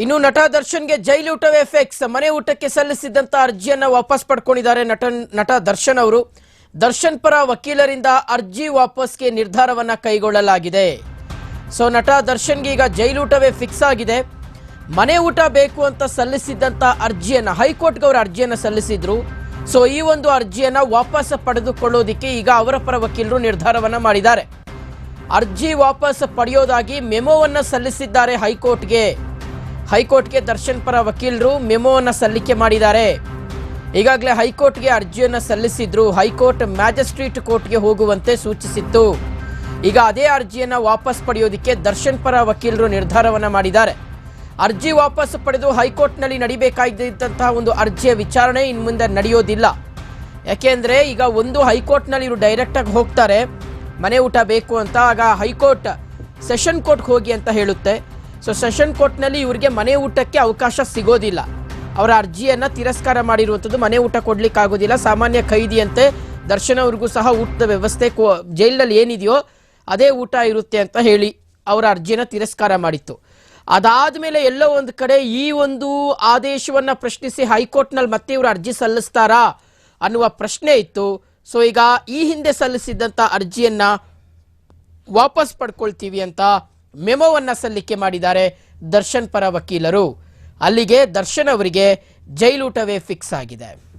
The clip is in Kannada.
ಇನ್ನು ನಟ ದರ್ಶನ್ಗೆ ಜೈಲೂಟವೇ ಫಿಕ್ಸ್ ಮನೆ ಊಟಕ್ಕೆ ಸಲ್ಲಿಸಿದ್ದಂತ ಅರ್ಜಿಯನ್ನ ವಾಪಸ್ ಪಡ್ಕೊಂಡಿದ್ದಾರೆ ನಟ ನಟ ದರ್ಶನ್ ಅವರು. ದರ್ಶನ್ ಪರ ವಕೀಲರಿಂದ ಅರ್ಜಿ ವಾಪಸ್ಗೆ ನಿರ್ಧಾರವನ್ನ ಕೈಗೊಳ್ಳಲಾಗಿದೆ. ಸೊ, ನಟ ದರ್ಶನ್ಗೆ ಈಗ ಜೈಲೂಟವೇ ಫಿಕ್ಸ್ ಆಗಿದೆ. ಮನೆ ಊಟ ಬೇಕು ಅಂತ ಸಲ್ಲಿಸಿದ್ದಂತ ಅರ್ಜಿಯನ್ನ, ಹೈಕೋರ್ಟ್ಗೆ ಅವರು ಅರ್ಜಿಯನ್ನ ಸಲ್ಲಿಸಿದ್ರು. ಸೊ, ಈ ಒಂದು ಅರ್ಜಿಯನ್ನ ವಾಪಸ್ ಪಡೆದುಕೊಳ್ಳೋದಿಕ್ಕೆ ಈಗ ಅವರ ಪರ ವಕೀಲರು ನಿರ್ಧಾರವನ್ನ ಮಾಡಿದ್ದಾರೆ. ಅರ್ಜಿ ವಾಪಸ್ ಪಡೆಯೋದಾಗಿ ಮೆಮೋವನ್ನ ಸಲ್ಲಿಸಿದ್ದಾರೆ ಹೈಕೋರ್ಟ್ಗೆ. ಹೈಕೋರ್ಟ್ಗೆ ದರ್ಶನ್ ಪರ ವಕೀಲರು ಮೆಮೋವನ್ನು ಸಲ್ಲಿಕೆ ಮಾಡಿದ್ದಾರೆ. ಈಗಾಗಲೇ ಹೈಕೋರ್ಟ್ಗೆ ಅರ್ಜಿಯನ್ನು ಸಲ್ಲಿಸಿದ್ರು. ಹೈಕೋರ್ಟ್ ಮ್ಯಾಜಿಸ್ಟ್ರೇಟ್ ಕೋರ್ಟ್ಗೆ ಹೋಗುವಂತೆ ಸೂಚಿಸಿತ್ತು. ಈಗ ಅದೇ ಅರ್ಜಿಯನ್ನು ವಾಪಸ್ ಪಡೆಯೋದಕ್ಕೆ ದರ್ಶನ್ ಪರ ವಕೀಲರು ನಿರ್ಧಾರವನ್ನು ಮಾಡಿದ್ದಾರೆ. ಅರ್ಜಿ ವಾಪಸ್ ಪಡೆದು ಹೈಕೋರ್ಟ್ನಲ್ಲಿ ನಡಿಬೇಕಾಗಿದ್ದಂತಹ ಒಂದು ಅರ್ಜಿಯ ವಿಚಾರಣೆ ಇನ್ನು ಮುಂದೆ ನಡೆಯೋದಿಲ್ಲ. ಯಾಕೆಂದರೆ ಈಗ ಒಂದು ಹೈಕೋರ್ಟ್ನಲ್ಲಿ ಇವರು ಡೈರೆಕ್ಟಾಗಿ ಹೋಗ್ತಾರೆ. ಮನೆ ಊಟ ಬೇಕು ಅಂತ. ಆಗ ಹೈಕೋರ್ಟ್ ಸೆಷನ್ ಕೋರ್ಟ್ಗೆ ಹೋಗಿ ಅಂತ ಹೇಳುತ್ತೆ. ಸೊ ಸೆಷನ್ ಕೋರ್ಟ್ನಲ್ಲಿ ಇವರಿಗೆ ಮನೆ ಊಟಕ್ಕೆ ಅವಕಾಶ ಸಿಗೋದಿಲ್ಲ. ಅವರ ಅರ್ಜಿಯನ್ನು ತಿರಸ್ಕಾರ ಮಾಡಿರುವಂಥದ್ದು ಮನೆ ಊಟ ಕೊಡ್ಲಿಕ್ಕೆ ಆಗೋದಿಲ್ಲ ಸಾಮಾನ್ಯ ಖೈದಿಯಂತೆ ದರ್ಶನ ಅವ್ರಿಗೂ ಸಹ ಊಟದ ವ್ಯವಸ್ಥೆ ಜೈಲಿನಲ್ಲಿ ಏನಿದೆಯೋ ಅದೇ ಊಟ ಇರುತ್ತೆ ಅಂತ ಹೇಳಿ ಅವರ ಅರ್ಜಿಯನ್ನು ತಿರಸ್ಕಾರ ಮಾಡಿತ್ತು. ಅದಾದ ಮೇಲೆ ಎಲ್ಲೋ ಒಂದು ಕಡೆ ಈ ಒಂದು ಆದೇಶವನ್ನ ಪ್ರಶ್ನಿಸಿ ಹೈಕೋರ್ಟ್ನಲ್ಲಿ ಮತ್ತೆ ಇವರು ಅರ್ಜಿ ಸಲ್ಲಿಸ್ತಾರಾ ಅನ್ನುವ ಪ್ರಶ್ನೆ ಇತ್ತು. ಸೊ ಈಗ ಈ ಹಿಂದೆ ಸಲ್ಲಿಸಿದ್ದಂಥ ಅರ್ಜಿಯನ್ನ ವಾಪಸ್ ಪಡ್ಕೊಳ್ತೀವಿ ಅಂತ ಮೆಮೋವನ್ನ ಸಲ್ಲಿಕೆ ಮಾಡಿದ್ದಾರೆ ದರ್ಶನ್ ಪರ ವಕೀಲರು. ಅಲ್ಲಿಗೆ ದರ್ಶನ್ ಅವರಿಗೆ ಜೈಲೂಟವೇ ಫಿಕ್ಸ್ ಆಗಿದೆ.